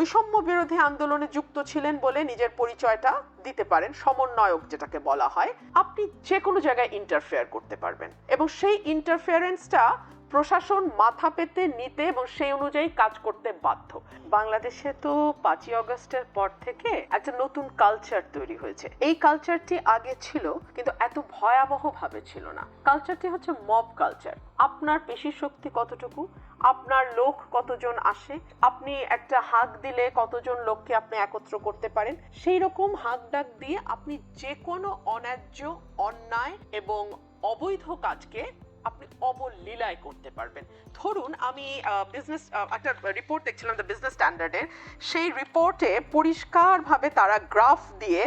বৈষম্য বিরোধী আন্দোলনে যুক্ত ছিলেন বলে নিজের পরিচয়টা দিতে পারেন সমন্বয়ক, যেটাকে বলা হয়। আপনি যে কোনো জায়গায় ইন্টারফেয়ার করতে পারবেন। এবং সেই ইন্টারফেয়ারেন্সটা প্রশাসন মাথা পেতে নিতে এবং সেই অনুযায়ী কাজ করতে বাধ্য। বাংলাদেশে তো পাঁচই অগস্টের পর থেকে একটা নতুন কালচার তৈরি হয়েছে। এই কালচারটি আগে ছিল, কিন্তু এত ভয়াবহ ভাবে ছিল না। কালচারটি হচ্ছে মব কালচার আপনার পেশি শক্তি কতটুকু? আপনার লোক কতজন আসে? আপনি একটা হাঁক দিলে কতজন লোককে আপনি একত্র করতে পারেন? সেই রকম হাঁক ডাক দিয়ে আপনি যে কোনো অন্যায্য, অন্যায় এবং অবৈধ কাজকে আপনি অবলীলায় করতে পারবেন। ধরুন আমি বিজনেস একটা রিপোর্ট দেখছিলাম দ্য বিজনেস স্ট্যান্ডার্ডের সেই রিপোর্টে পরিষ্কারভাবে তারা গ্রাফ দিয়ে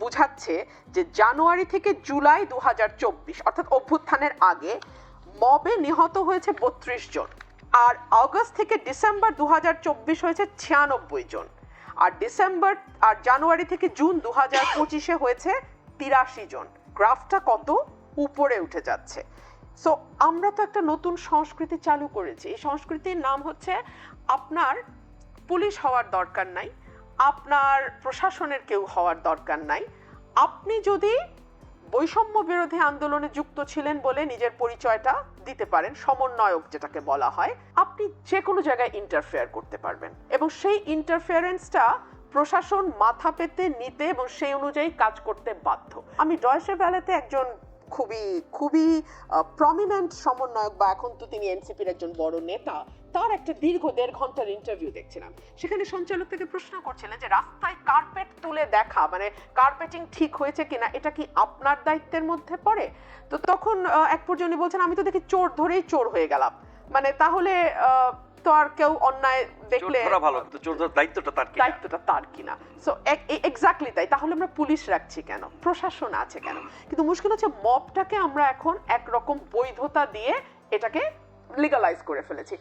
বুঝাচ্ছে যে জানুয়ারি থেকে জুলাই দুহাজার চব্বিশ, অর্থাৎ অভ্যুত্থানের আগে মবে নিহত হয়েছে বত্রিশ জন, আর আগস্ট থেকে ডিসেম্বর দু হাজার চব্বিশ হয়েছে ছিয়ানব্বই জন, আর ডিসেম্বর, আর জানুয়ারি থেকে জুন দু হাজার পঁচিশে হয়েছে তিরাশি জন। গ্রাফটা কত? উপরে উঠে যাচ্ছে। সো আমরা তো একটা নতুন সংস্কৃতি চালু করেছি। এই সংস্কৃতির নাম হচ্ছে আপনার পুলিশ হওয়ার দরকার নাই, আপনার প্রশাসনের কেউ হওয়ার দরকার নাই। আপনি যদি বৈষম্য বিরোধী আন্দোলনে যুক্ত ছিলেন বলে নিজের পরিচয়টা দিতে পারেন, সমন্বয়ক যেটাকে বলা হয়, আপনি যে কোনো জায়গায় ইন্টারফেয়ার করতে পারবেন। এবং সেই ইন্টারফেয়ারেন্সটা প্রশাসন মাথা পেতে নিতে এবং সেই অনুযায়ী কাজ করতে বাধ্য। আমি ডয়সে ভ্যালেতে একজন খুবই খুবই প্রমিনেন্ট সমন্বয়ক বা এখন তো তিনি এনসিপির একজন বড় নেতা, তার একটা দীর্ঘ দেড় ঘণ্টার ইন্টারভিউ দেখছিলাম। সেখানে সঞ্চালক থেকে প্রশ্ন করছিলেন যে, রাস্তায় কার্পেট তুলে দেখা মানে কার্পেটিং ঠিক হয়েছে কিনা, এটা কি আপনার দায়িত্বের মধ্যে পড়ে? তো তখন এক পর্যন্ত বলছেন, আমি তো দেখি চোর ধরেই চোর হয়ে গেলাম। মানে তাহলে তো আর কেউ অন্যায় দেখলে ভালো কিন্তু চোর ধরার দায়িত্বটা তার কি দায়িত্বটা তার কিনা? সো এক্স্যাক্টলি তাই। তাহলে আমরা পুলিশ রাখছি কেন? প্রশাসন আছে কেন? কিন্তু মুশকিল হচ্ছে মবটাকে আমরা এখন একরকম বৈধতা দিয়ে এটাকে লিগালাইজ করে ফেলেছি।